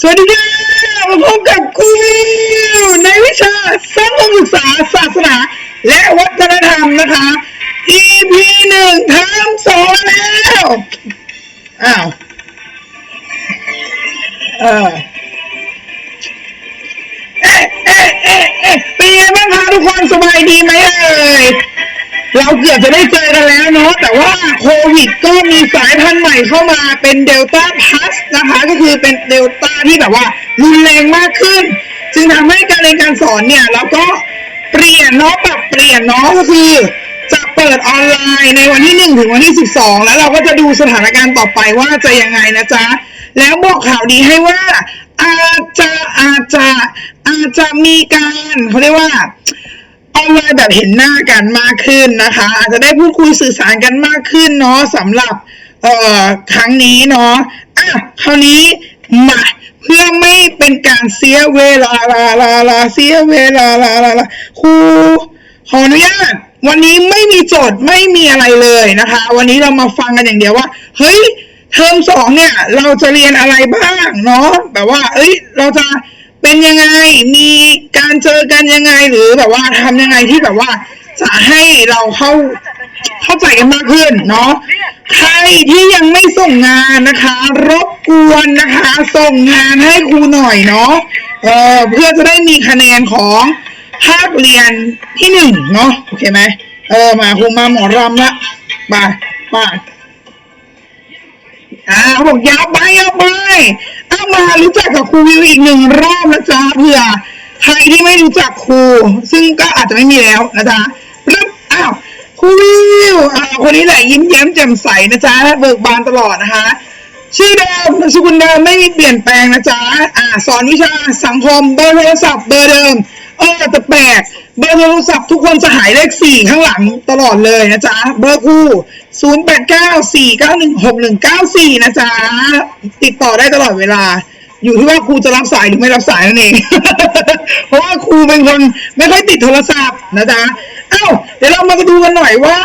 สวัสดีค่ะมาพบกับครูวิวในวิชาสังคมศึกษาศาสนา และวัฒนธรรมนะคะ EP หนึ่งทอมสองแล้วอ้าวเออเอ๊ะเอ๊ะเอ๊ะเอ๊ะเป็นยังไงบ้างคะทุกคนสบายดีไหมเอ่ย เราเกือบจะได้เจอกันแล้วเนาะแต่ว่าโควิดก็มีสายพันธุ์ใหม่เข้ามาเป็นเดลต้าพัสนะคะก็คือเป็นเดลต้าที่แบบว่ารุนแรงมากขึ้น จึงทำให้การเรียนการสอนเนี่ยเราก็เปลี่ยนเนาะปรับเปลี่ยนเนาะก็คือจะเปิดออนไลน์ในวันที่ 1 ถึงวันที่ 12 แล้วเราก็จะดูสถานการณ์ต่อไปว่าจะยังไงนะจ๊ะ แล้วบอกข่าวดีให้ว่าอาจจะอาจจะอาจจะมีการเขาเรียกว่า ออนไลน์แบบเห็นหน้ากันมากขึ้นนะคะ อาจจะได้พูดคุยสื่อสารกันมากขึ้นเนาะสำหรับเอ่อครั้งนี้เนาะอะคราวนี้มาเพื่อไม่เป็นการเสียเวลาลาลาลาเสียเวลาลาลาลาครูขออนุญาตวันนี้ไม่มีโจทย์ไม่มีอะไรเลยนะคะ วันนี้เรามาฟังกันอย่างเดียวว่า เฮ้ยเทอมสองเนี่ย เราจะเรียนอะไรบ้างเนาะแบบว่า เอ้ย เราจะ เป็นยังไง มีการเจอกันยังไงหรือแบบว่าทำยังไงที่แบบว่า จะให้เราเข้าเข้าใจกันมากขึ้นเนาะใครที่ยังไม่ส่งงานนะคะ รบกวนนะคะ ส่งงานให้ครูหน่อยเนาะเออเพื่อจะได้มีคะแนนของภาคเรียนที่หนึ่งเนาะโอเคไหมเออมาครูมาหมอรำละมามาอ่าเขาบอกยาวไปยาวไปเอามา รู้จักกับครูวิวอีกหนึ่งรอบนะจ๊ะเผื่อใครที่ไม่รู้จักครู ซึ่งก็อาจจะไม่มีแล้วนะจ๊ะรับอ้าวครูวิวอ่าคนนี้แหละยิ้มแย้มแจ่มใสนะจ๊ะเบิกบานตลอดนะคะ ชื่อเดิมนามสกุลเดิมไม่มีเปลี่ยนแปลงนะจ๊ะอ่าสอนวิชาสังคมเบอร์โทรศัพท์เบอร์เดิมเออแต่แปลกเบอร์โทรศัพท์ทุกคนจะหายเลขสี่ข้างหลังตลอดเลยนะจ๊ะเบอร์คู่ศูนย์แปดเก้าสี่เก้าหนึ่งหกหนึ่งเก้าสี่นะจ๊ะติดต่อได้ตลอดเวลา อยู่ที่ว่าครูจะรับสายหรือไม่รับสายนั่นเอง เพราะว่าครูเป็นคนไม่ค่อยติดโทรศัพท์นะจ๊ะเอ้าเดี๋ยวเรามาดูกันหน่อยว่า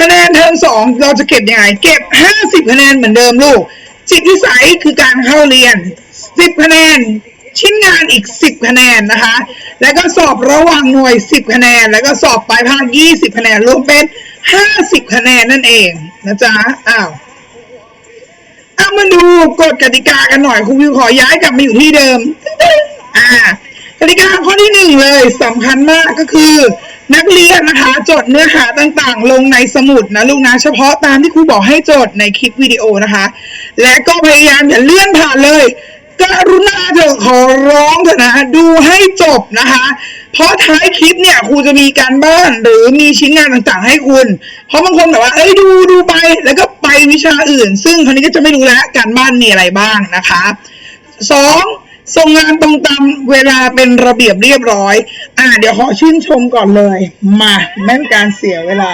คะแนนเทอมสองเราจะเก็บยังไง เก็บห้าสิบคะแนนเหมือนเดิมลูกจิตวิสัยคือการเข้าเรียนสิบคะแนนชิ้นงานอีกสิบคะแนนนะคะ แล้วก็สอบระหว่างหน่วยสิบคะแนน แล้วก็สอบปลายภาคยี่สิบคะแนน รวมเป็นห้าสิบคะแนนนั่นเองนะจ๊ะ อ้าว เอามาดูกฎกติกากันหน่อยครูวิวขอย้ายกลับมาอยู่ที่เดิม อ่ากติกาข้อที่หนึ่งเลยสำคัญมากก็คือ นักเรียนนะคะ จดเนื้อหาต่างๆ ลงในสมุดนะลูกนะเฉพาะตามที่ครูบอกให้จดในคลิปวิดีโอนะคะ และก็พยายามอย่าเลื่อนผ่านเลยกรุณาเถอะขอร้องเถอะนะดูให้จบนะคะ เพราะท้ายคลิปเนี่ยครูจะมีการบ้านหรือมีชิ้นงานต่างๆ ให้คุณ เพราะบางคนแบบว่า เอ้ยดูดูไป แล้วก็ไปวิชาอื่น ซึ่งคนนี้ก็จะไม่รู้แล้วการบ้านมีอะไรบ้างนะคะสองส่งงานตรงตามเวลาเป็นระเบียบเรียบร้อย อ่า เดี๋ยวขอชื่นชมก่อนเลย มาไม่นการเสียเวลา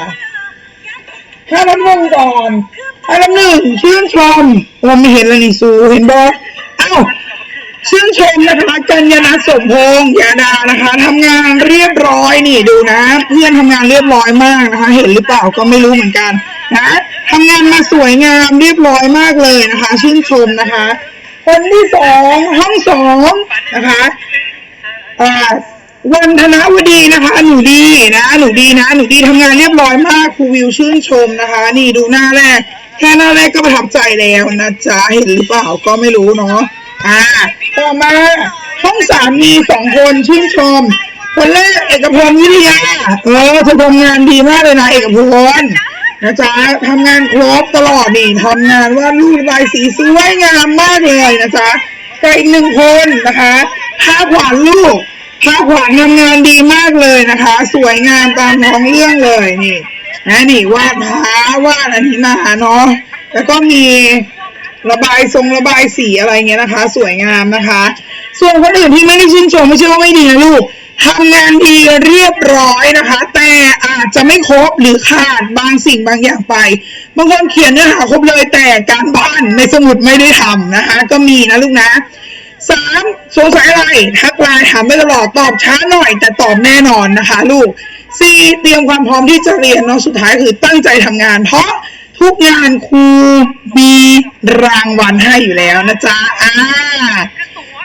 ถ้าน้ำหนึ่งก่อนถ้าน้ำหนึ่งชื่นชมเราไม่เห็นเลยนี่ซูเห็นบอเอ้า ชื่นชมนะคะกัญญาณสมพงษ์ยาดานะคะทำงานเรียบร้อยนี่ดูนะ เพื่อนทำงานเรียบร้อยมากนะคะ เห็นหรือเปล่าก็ไม่รู้เหมือนกันนะทำงานมาสวยงามเรียบร้อยมากเลยนะคะ ชื่นชมนะคะ คนที่สองห้องสองนะคะอ่าวันธนวดีนะคะหนูดีนะหนูดีนะหนูดีทำงานเรียบร้อยมากครูวิวชื่นชมนะคะ นี่ดูหน้าแรก แค่หน้าแรกก็ประทับใจแล้วนะจ๊ะเห็นหรือเปล่าก็ไม่รู้เนาะอ่า ต่อมาห้องสามมีสองคนชื่นชม คนแรกเอกพลวิทยาเออเธอทำงานดีมากเลยนะเอกพลนะจ๊ะทำงานครบตลอดนี่ทำงานวาดรูประบายสีสวยงามมากเลยนะจ๊ะแต่อีกหนึ่งคนนะคะภาพหวานลูกภาพหวานทำงานดีมากเลยนะคะ สวยงามตามท้องเรื่องเลยนี่นะนี่วาดพาวาดอันนี้มาเนาะแล้วก็มี ระบายทรงระบายสีอะไรเงี้ยนะคะ สวยงามนะคะ ส่วนคนอื่นที่ไม่ได้ชื่นชมไม่ใช่ว่าไม่ดีนะลูกทำงานดีเรียบร้อยนะคะ แต่อาจจะไม่ครบหรือขาดบางสิ่งบางอย่างไปบางคนเขียนเนื้อหาครบเลยแต่การบ้านในสมุดไม่ได้ทำนะคะ ก็มีนะลูกนะสามสงสัยอะไรทักไลน์ถามได้ตลอดตอบช้าหน่อย แต่ตอบแน่นอนนะคะ ลูกสี่เตรียมความพร้อมที่จะเรียนเนาะสุดท้ายคือตั้งใจทำงานเพราะ ทุกงานครูมีรางวัลให้อยู่แล้วนะจ๊ะอ่า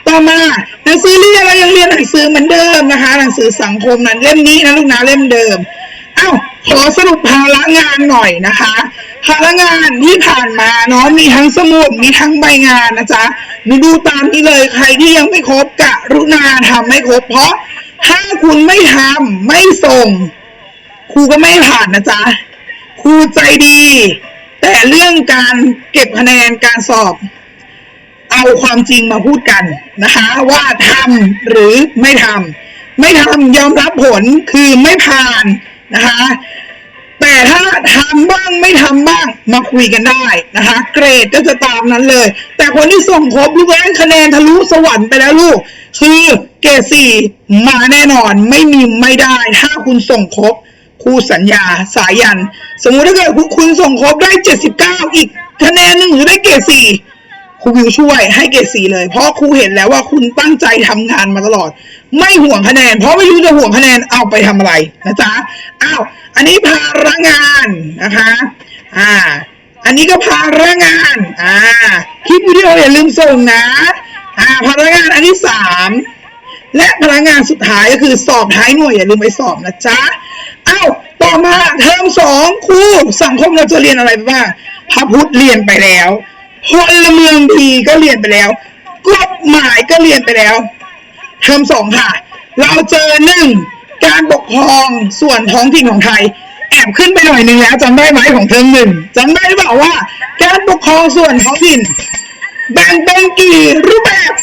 ต่อมาหนังสือเรียนเรายังเรียนหนังสือเหมือนเดิมนะคะ หนังสือสังคมนั้นเล่มนี้นะลูกนะเล่มเดิมอ้าวขอสรุปภาระงานหน่อยนะคะภาระงานที่ผ่านมาเนาะมีทั้งสมุดมีทั้งใบงานนะจ๊ะหนูดูตามนี้เลยใครที่ยังไม่ครบกะรุณาทำให้ครบเพราะถ้าคุณไม่ทำไม่ส่งครูก็ไม่ผ่านนะจ๊ะ ครูใจดี แต่เรื่องการเก็บคะแนนการสอบ เอาความจริงมาพูดกันนะคะ ว่าทำหรือไม่ทำไม่ทำยอมรับผลคือไม่ผ่านนะคะ แต่ถ้าทำบ้างไม่ทำบ้างมาคุยกันได้นะคะ เกรดก็จะตามนั้นเลย แต่คนที่ส่งครบลูกแรกคะแนนทะลุสวรรค์ไปแล้วลูก คือเกรดสี่มาแน่นอนไม่มีไม่ได้ ถ้าคุณส่งครบ ครูสัญญาสายัน สมมุติถ้าเกิดคุณส่งครบได้เจ็ดสิบเก้าอีกคะแนนหนึ่งหรือได้เกรดสี่ครูวิวช่วยให้เกรดสีเลย เพราะครูเห็นแล้วว่าคุณตั้งใจทำงานมาตลอด ไม่ห่วงคะแนน เพราะไม่รู้จะห่วงคะแนนเอาไปทำอะไรนะจ๊ะอ้าวอันนี้ภาระงานนะคะอ่า อันนี้ก็ภาระงานอ่าคลิปวิดีโออย่าลืมส่งนะอ่าภาระงานอันที่สามและพลังงานสุดท้ายก็คือสอบท้ายหน่วยอย่าลืมไปสอบนะจ๊ะ อ้าวต่อมาเทอมสองครูสังคมเราจะเรียนอะไรบ้างพระพุทธเรียนไปแล้วพลเมืองดีก็เรียนไปแล้วกฎหมายก็เรียนไปแล้วเทอมสองค่ะ เราเจอหนึ่งการปกครองส่วนท้องถิ่นของไทย แอบขึ้นไปหน่อยหนึ่งแล้วจำได้ไหมของเทอมหนึ่งจำได้หรือเปล่าว่า การปกครองส่วนท้องถิ่นแบ่งเป็นกี่รูปแบบ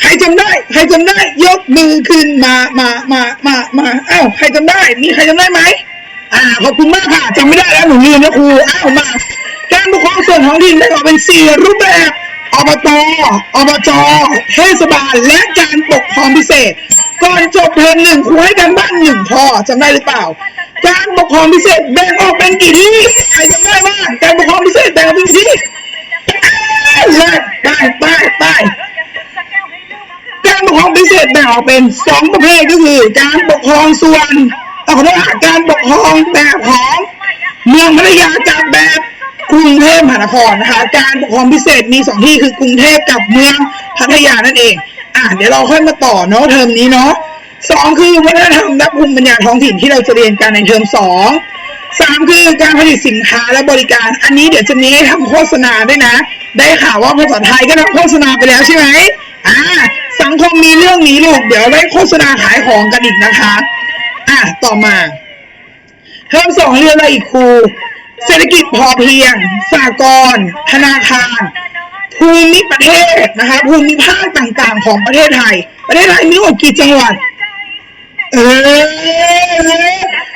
ใครจำได้ใครจำได้ ยกมือขึ้นมามามามามาอ้าวใครจำได้ มีใครจำได้ไหมอ่าขอบคุณมากค่ะจำไม่ได้แล้วหนูลืมนะครูอ้าวมาการปกครองส่วนท้องถิ่นแบ่งออกเป็นสี่รูปแบบอบตอบจเทศบาล และการปกครองพิเศษ ก่อนจบเทอมหนึ่งครูให้กันบ้านหนึ่งพอจำได้หรือเปล่า การปกครองพิเศษแบ่งออกเป็นกี่ที่ใครจำได้บ้างการปกครองพิเศษแบ่งออกเป็นกี่ที่ไปไปไป องพิเศษแบ่งออกเป็นสองประเภทก็คือการปกครองส่วนเอาขอโทษค่ะการปกครองแบบของเมืองพัทยากับแบบกรุงเทพมหานครนะคะการปกครองพิเศษมีสองที่คือกรุงเทพกับเมืองพัทยานั่นเอง อะเดี๋ยวเราค่อยมาต่อเนาะเทอมนี้เนาะสองคือวัฒนธรรมและภูมิปัญญาท้องถิ่นที่เราจะเรียนกันในเทอมสองสามคือการผลิตสินค้าและบริการ อันนี้เดี๋ยวจะมีให้ทำโฆษณาด้วยนะ ได้ข่าวว่าภาษาไทยก็ทำโฆษณาไปแล้วใช่ไหม อ่าสังมีเรื่องนี้ลูก เดี๋ยวได้โฆษณาขายของกันอีกนะคะ อะ ต่อมาเทอมสองเรียนอะไรอีกครู เศรษฐกิจพอเพียง สากลธนาคาร ภูมิประเทศนะคะ ภูมิภาคต่างๆ ของประเทศไทย ประเทศไทยมีทั้งหมดกี่จังหวัด เออ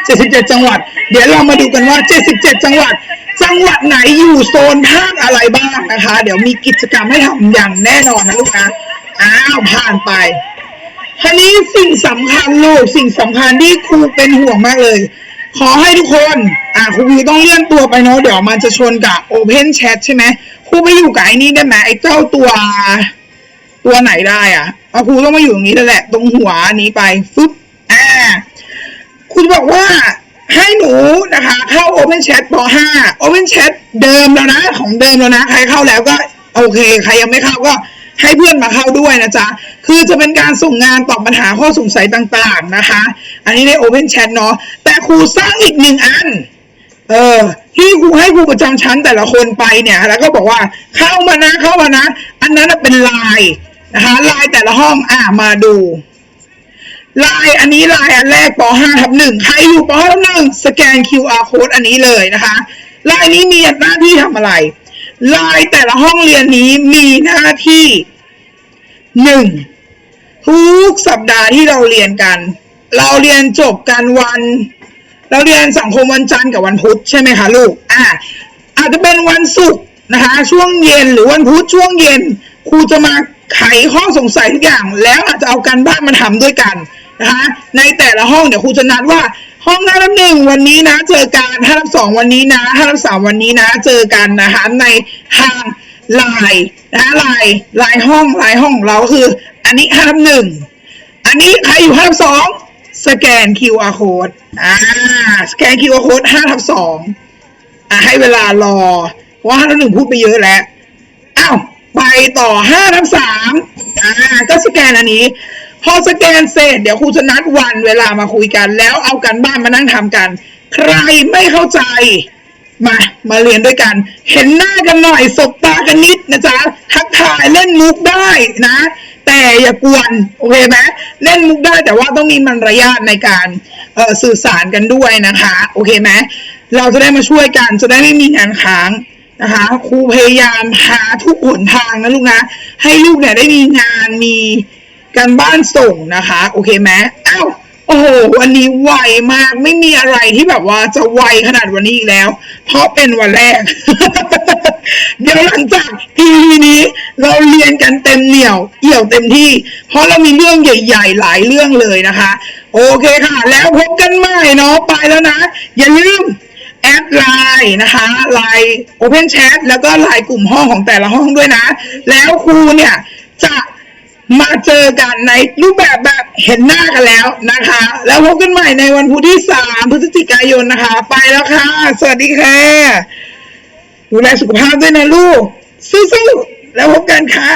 77จังหวัด เดี๋ยวเรามาดูกันว่า77จังหวัด จังหวัดไหนอยู่โซนภาคอะไรบ้างนะคะ เดี๋ยวมีกิจกรรมให้ทำอย่างแน่นอนนะลูกนะ อ้าวผ่านไปทีนี้สิ่งสำคัญลูกสิ่งสำคัญที่ครูเป็นห่วงมากเลย ขอให้ทุกคน อ่าครูวิวต้องเลื่อนตัวไปเนาะเดี๋ยวมันจะชนกับ Open Chat ใช่ไหมครูไม่อยู่กับไอ้นี่ได้ไหมไอ้เจ้าตัว ตัวไหนได้อะเอาครูต้องมาอยู่ตรงนี้แล้วแหละ ตรงหัวนี้ไปฟึบอ่าคุณบอกว่าให้หนูนะคะ เข้า Open Chat ป .5 Open Chat เดิมแล้วนะ ของเดิมแล้วนะ ใครเข้าแล้วก็ โอเค ใครยังไม่เข้าก็ ให้เพื่อนมาเข้าด้วยนะจ๊ะ คือจะเป็นการส่งงานตอบปัญหาข้อสงสัยต่างๆนะคะ อันนี้ใน Open Chat เนาะ แต่ครูสร้างอีกหนึ่งอัน เออ ที่ครูให้ครูประจำชั้นแต่ละคนไปเนี่ย แล้วก็บอกว่าเข้ามานะเข้ามานะ อันนั้นเป็นไลน์นะคะไลน์แต่ละห้องอ่ามาดูลายอันนี้ลายอันแรกป .5 ทับหนึ่งใครอยู่ป .5 ทับหนึ่งสแกน QR code อันนี้เลยนะคะลายนี้มีหน้าที่ทำอะไรลายแต่ละห้องเรียนนี้มีหน้าที่ หนึ่งทุกสัปดาห์ที่เราเรียนกัน เราเรียนจบกันวัน เราเรียนสังคมวันจันทร์กับวันพุธใช่ไหมคะลูกอ่าอาจจะเป็นวันศุกร์นะคะ ช่วงเย็นหรือวันพุธช่วงเย็นครูจะมาไขข้อสงสัยทุกอย่าง แล้วอาจจะเอาการบ้านมาทำด้วยกันนะคะในแต่ละห้องเดี๋ยวครูจะนัดว่าห้องหน้าทับหนึ่งวันนี้นะ เจอกันห้าทับสองวันนี้นะห้าทับสามวันนี้นะ เจอกันนะคะในทาง ลน์นะคะลน์ไลน์ห้องลน์ห้องเราคือ อันนี้ห้าทับหนึ่งอันนี้ใครอยู่ห้าทับสองสแกน QR code อ่าสแกน QR code ห้าทับสองอ่าให้เวลารอเพราะห้าทับหนึ่งพูดไปเยอะแล้วอ้าวไปต่อห้าทับสามอ่าก็สแกนอันนี้ พอสแกนเสร็จเดี๋ยวครูจะนัดวันเวลามาคุยกัน แล้วเอากันบ้านมานั่งทำกัน ใครไม่เข้าใจ มา มาเรียนด้วยกัน เห็นหน้ากันหน่อยสบตากันนิดนะจ๊ะทักทายเล่นมุกได้นะ แต่อย่ากวนโอเคไหมเล่นมุกได้แต่ว่าต้องมีมารยาทในการสื่อสารกันด้วยนะคะ โอเคไหมเราจะได้มาช่วยกันจะได้ไม่มีงานค้างนะคะครูพยายามหาทุกหนทางนะลูกนะ ให้ลูกเนี่ยได้มีงานมีการบ้านส่งนะคะ โอเคไหมอ้าว โอ้โหวันนี้ไวมาก ไม่มีอะไรที่แบบว่าจะไวขนาดวันนี้อีกแล้ว เพราะเป็นวันแรก เดี๋ยวหลังจาก EP นี้ เราเรียนกันเต็มเหนี่ยว เอี่ยวเต็มที่ เพราะเรามีเรื่องใหญ่ ๆ หลายเรื่องเลยนะคะ โอเคค่ะ แล้วพบกันใหม่เนาะไปแล้วนะ อย่าลืมแอดไลน์นะคะไลน์ Open Chat แล้วก็ไลน์กลุ่มห้องของแต่ละห้องด้วยนะ แล้วครูเนี่ยจะ มาเจอกันในรูปแบบแบบเห็นหน้ากันแล้วนะคะ แล้วพบกันใหม่ในวันพุธที่สามพฤศจิกายนนะคะ ไปแล้วค่ะ สวัสดีค่ะ ดูแลสุขภาพด้วยนะลูกสู้ๆแล้วพบกันค่ะ